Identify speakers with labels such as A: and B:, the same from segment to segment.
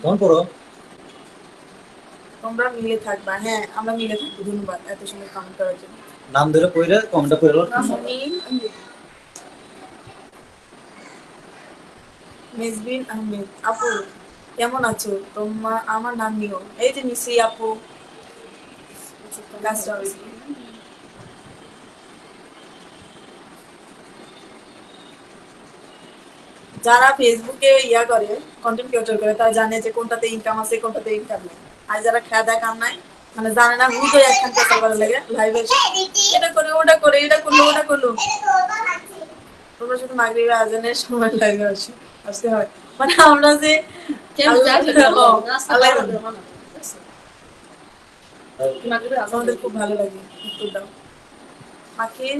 A: কেমন পড়ো।
B: তোমরা মিলে থাকবা হ্যাঁ আমরা মিলে থাকব ধন্যবাদ এত সুন্দর কমেন্ট করার জন্য।
A: নাম ধরে পড়ে কমেন্টটা এলো
B: মেজবিন আহমেদ আপু কেমন আছো? তোমার আমার নাম নিও এই যে নিসি আপু। কাজটা যারা ফেসবুকে ইয়া করে কন্টেন্ট ক্রিয়েটর করে তারা জানে যে কোনটাতে ইনকাম আছে কোনটাতে ইনকাম নেই। আর যারা খেয়া কাম নাই মানে জানে না হুই করে একখান পেশা করা লাগে লাইভে এটা করে ওটা করে এটা করল ওটা করল। তোমরা শুধু মাগরিবে আজানের সময় লাইভে আসো। আসতে হয়। মানে আমরা যে আমাদের খুব ভালো লাগে। উত্তর দাও। পাখি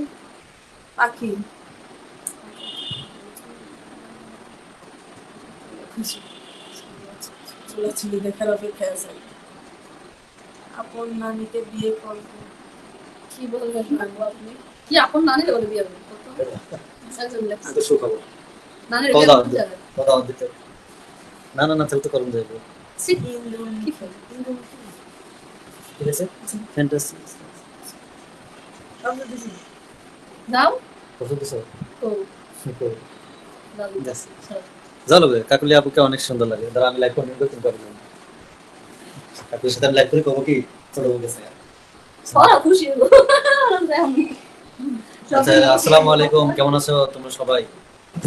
B: পাখি। ছোলাছুলি দেখার অপেক্ষায় আছে। আপন নানিকে বিয়ে করব।
C: কি বলবেন মাগো আপনি? কি আপন নানির বলে বিয়ে করবেন
A: না না তো করুন যাইব ঠিক আছে?
B: দিছো?
C: তো.
A: জানো কাকুলি আপুকে অনেক সুন্দর লাগে। ধর আমি লাইভ করে তুমি করবে। কাকুলির সাথে আমি লাইভ করে কবো কি? ছোট বউ গেছে
C: খুশি
A: আচ্ছা আসসালামু আলাইকুম কেমন আছো তোমরা সবাই?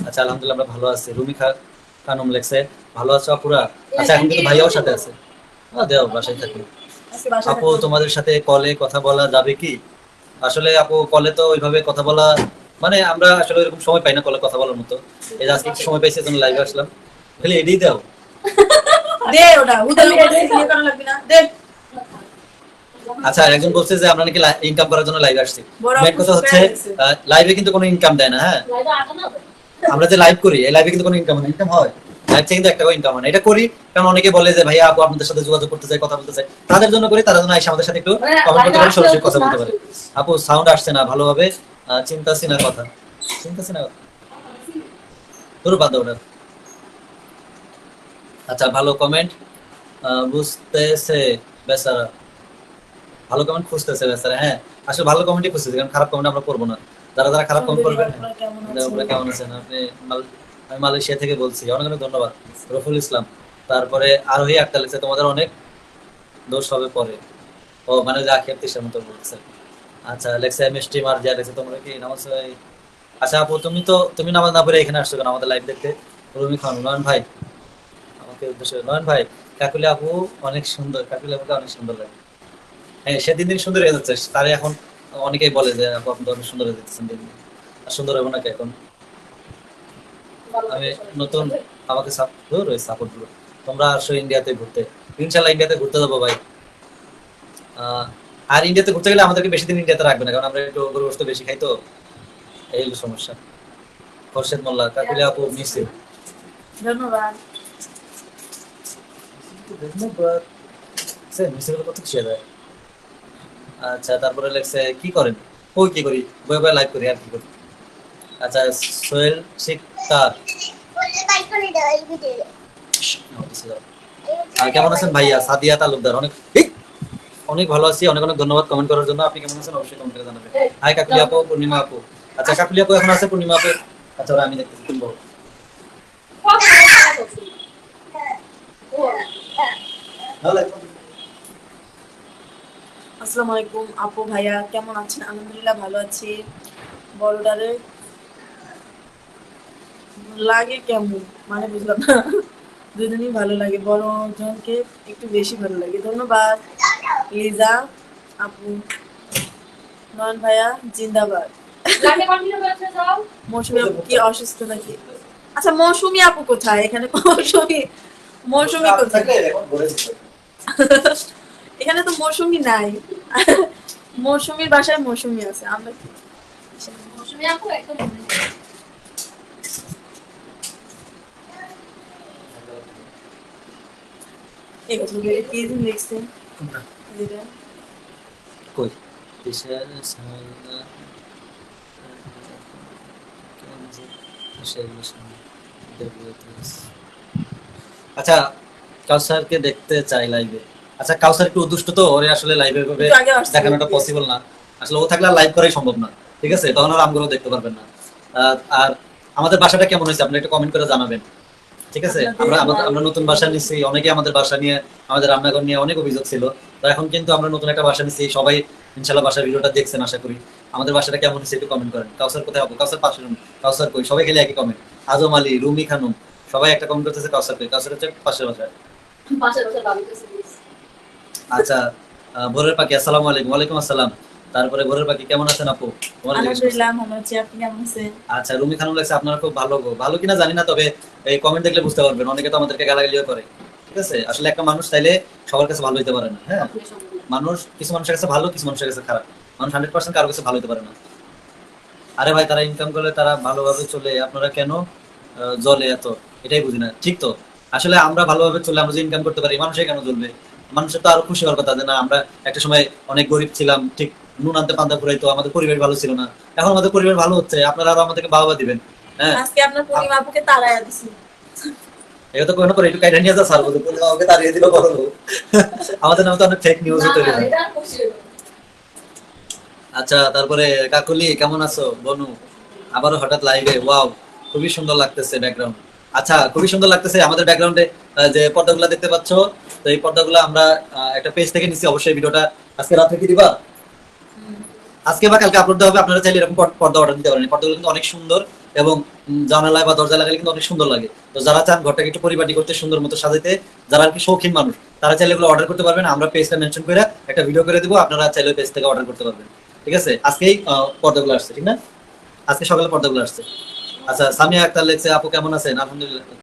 A: আচ্ছা আলহামদুলিল্লাহ আমরা ভালো আছি। রুমি খা লেখছে ভালো আছো আপুরা? আচ্ছা এখন কিন্তু ভাইয়াও সাথে আছে। হ্যাঁ দেও বাসায় থাকি। আপু তোমাদের সাথে কলে কথা বলা যাবে কি? আসলে আপু কলে তো ওইভাবে কথা বলা মানে আমরা আসলে এরকম সময় পাই না কলে কথা বলার মতো। এই যে আজকে একটু সময় পাইছি তুমি লাইভে আসলাম। খালি এডি দাও।
B: দে ওটা উদা বিয়ে করা লাগবে না। দে।
A: আচ্ছা একজন বলছে যে আমরা নাকি ইনকাম করার জন্য লাইভে আসছি।
B: বড়
A: মেন কথা হচ্ছে লাইভে কিন্তু কোনো ইনকাম দেয় না হ্যাঁ? আমরা যে লাইভ করি এই লাইভে কিন্তু কোনো ইনকাম ইনকাম হয়। লাইভ থেকে কিন্তু একটা ইনকাম হয় এটা করি কারণ অনেকে বলে যে ভাইয়া আপু আপনাদের সাথে যোগাযোগ করতে চাই কথা বলতে চাই। তাদের জন্য করি তারা যেন এসে আমাদের সাথে একটু
C: মানে
A: কমেন্ট করতে পারে সরাসরি কথা বলতে পারে। আপু সাউন্ড আসছে না ভালোভাবে আহ, চিন্তাছি কথা। চিন্তাছি না কথা। ধরো বাদ ওটা। আচ্ছা ভালো কমেন্ট বুঝতেছে বেচারা। ভালো কমেন্ট খুঁজতেছে বেচারা হ্যাঁ। আসলে ভালো কমেন্টই খুঁজতেছে কারণ খারাপ কমেন্ট আমরা করব না। যারা যারা খারাপ কমেন্ট করবেন
B: কেমন আছেন?
A: আপনি আমি মালয়েশিয়া থেকে বলছি। অনেক অনেক ধন্যবাদ রফুল ইসলাম। তারপরে আরোহী আক্তার লিখছে তোমাদের অনেক দোষ হবে পরে। ও মানে যে আখির তিসের মতো বলছে। আচ্ছা লেখছে মিষ্টি মার যা লেখছে তোমরা কি নামাজ আচ্ছা আপু তুমি তো তুমি নামাজ না পড়ে এখানে আসছো কেন আমাদের লাইভ দেখতে? রুমি খান নয়ন ভাই। আমাকে উদ্দেশ্য নয়ন ভাই কাকুলি আপু অনেক সুন্দর কাকুলি আপুকে অনেক সুন্দর লাগে। হ্যাঁ সে দিন সুন্দর হয়ে যাচ্ছে। তারে এখন অনেকেই বলে যে আপু আপনি অনেক সুন্দর হয়ে যাচ্ছেন দিন আর সুন্দর হবে নাকি এখন? আমি নতুন আমাকে সাপোর্ট ওই সাপোর্ট তোমরা আসো ইন্ডিয়াতে ঘুরতে। ইনশাল্লাহ ইন্ডিয়াতে ঘুরতে যাব ভাই। আহ, আর ইন্ডিয়াতে ঘুরতে গেলে আমাদেরকে বেশি দিন ইন্ডিয়াতে রাখবে না কারণ আমরা একটু গরু গোস্ত বেশি খাই তো এই হলো সমস্যা। খরশেদ মোল্লা কাকুলি আপু মিসি।
B: ধন্যবাদ।
A: মিসিগুলো কত খুশি হয়ে। যায় আচ্ছা তারপরে লেখছে কি করেন? ওই কি করি? বই বই লাইভ করি আর কি করি? আচ্ছা সোহেল শিকদার। আর কেমন আছেন ভাইয়া? সাদিয়া তালুকদার অনেক! অনেক ভালো আছি, অনেক অনেক ধন্যবাদ কমেন্ট করার জন্য। আপনি কেমন আছেন? অবশ্যই কমেন্টে জানাবেন। হাই কাকুলি আপু পূর্ণিমা আপু আচ্ছা কাকুলি আপু এখন আছে পূর্ণিমা আপু আচ্ছা আমি দেখতেছি কিনবো
B: আসসালামু আলাইকুম, আপু, ভাইয়া, কেমন আছেন? আলহামদুলিল্লাহ ভালো আছি। বড়ডারে লাগে কেমন? মানে বুঝলাম না। দুজনই ভালো লাগে বড় জনকে একটু বেশি ভালো লাগে। ধন্যবাদ লিজা আপু নয়ন ভাইয়া জিন্দাবাদ। মৌসুমি আপু কি অসুস্থ নাকি? আচ্ছা মৌসুমি আপু কোথায়? এখানে মৌসুমি মৌসুমি কোথায়? এখানে তো মৌসুমি নাই। মৌসুমির বাসায় মৌসুমি আছে আমরা?
C: মৌসুমী আপু একদম মনে নেই।
B: এই কথাগুলো কি দিন লিখছে যেটা
A: কই দেশের সারা আচ্ছা কাউসারকে দেখতে চাই লাইভে আচ্ছা কাউসার একটু দুষ্ট তো ওরে আসলে লাইভে ভাবে। দেখানোটা পসিবল না। আসলে ও থাকলে লাইভ করাই সম্ভব না ঠিক আছে? তখন আর আমগুলো দেখতে পারবেন না। আহ, আর আমাদের বাসাটা কেমন হয়েছে? আপনি একটু কমেন্ট করে জানাবেন। ঠিক আছে? আমরা আমরা- নতুন বাসা নিচ্ছি অনেকে আমাদের বাসা নিয়ে আমাদের রান্নাঘর নিয়ে অনেক অভিযোগ ছিল। তো এখন কিন্তু আমরা নতুন একটা বাসা নিচ্ছি সবাই ইনশাল্লাহ বাসার ভিডিওটা দেখছেন আশা করি। আমাদের বাসাটা কেমন হয়েছে একটু কমেন্ট করেন। কাউসার কোথায় হবে? কাউসার পাশে রুম কাউসার কই? সবাই খেলে একই কমেন্ট আজম আলী রুমি খানুম সবাই একটা কমেন্ট করতেছে কাউসার কই? কাউসার হচ্ছে পাশের বাসায়।
C: পাশের
A: আচ্ছা ভোরের পাখি আসসালামু আলাইকুম। ওয়ালাইকুম আসসালাম। তারপরে ভোরের পাখি কেমন আছেন আপু? তোমার জিজ্ঞেস করছি।
B: আলহামদুলিল্লাহ ভালো আছি। আপনি কেমন আছেন?
A: আচ্ছা রুমি খানুম লাগছে আপনারা খুব ভালো গো। ভালো কিনা জানি না তবে এই কমেন্ট দেখলে বুঝতে পারবেন। অনেকে তো আমাদেরকে গালাগালিও করে। ঠিক আছে? আসলে একটা মানুষ চাইলে সবার কাছে ভালো হইতে পারে না হ্যাঁ? মানুষ কিছু মানুষের কাছে ভালো কিছু মানুষের কাছে খারাপ। মানুষ হান্ড্রেড পার্সেন্ট কারও কাছে ভালো হতে পারে না। আরে ভাই তারা ইনকাম করলে তারা ভালোভাবে চলে। আপনারা কেন জ্বলে এত? এটাই বুঝি না। ঠিক তো? আসলে আমরা ভালোভাবে চলে আমরা যে ইনকাম করতে পারি মানুষে কেন জ্বলবে? মানুষের তো আরও খুশি হওয়ার কথা যে না আমরা একটা সময় অনেক গরিব ছিলাম ঠিক? নুন আনতে পান্তা ফুরাইতো আমাদের পরিবার ভালো ছিল না। এখন আমাদের পরিবার ভালো হচ্ছে আপনারা আরও আমাদেরকে বাবা দিবেন। হ্যাঁ।
B: আজকে আপনার পূর্ণিমা আপুকে তাড়াইয়া দিছি।
A: এটা তো কোনো করে একটু কাইটা নিয়ে যা স্যার বলতে পূর্ণিমা আমাকে তাড়িয়ে দিল বড় আমাদের নামে তো অনেক ফেক নিউজ। আচ্ছা তারপরে কাকুলি কেমন আছো? বনু আবারও হঠাৎ লাইভে ওয়াও খুবই সুন্দর লাগতেছে ব্যাকগ্রাউন্ড আচ্ছা খুবই সুন্দর লাগতেছে আমাদের ব্যাকগ্রাউন্ডে যে পর্দাগুলো দেখতে পাচ্ছ তো এই পর্দাগুলো আমরা একটা পেজ থেকে নিচ্ছি অবশ্যই ভিডিওটা আজকে রাত্রে কি দিবা। আজকে বা কালকে আপলোড হবে, আপনারা চাইলে এরকম পর্দা অর্ডার দিতে পারেন। পর্দাগুলো কিন্তু অনেক সুন্দর এবং জানালায় বা দরজা লাগালে কিন্তু অনেক সুন্দর লাগে। তো যারা চান ঘরটাকে একটু পরিপাটি করতে, সুন্দর মতো সাজাতে, যারা আর কি শৌখিন মানুষ, তারা চাইলে এগুলো অর্ডার করতে পারবেন। আমরা পেজটা মেনশন করে একটা ভিডিও করে দিব, আপনারা চাইলে পেজ থেকে অর্ডার করতে পারবেন। ঠিক আছে? আজকেই পর্দাগুলো আসছে, ঠিক না? আজকে সকালে পর্দাগুলো আসছে। আচ্ছা সামিয়া আক্তার আপু কেমন আছেন? আলহামদুলিল্লাহ।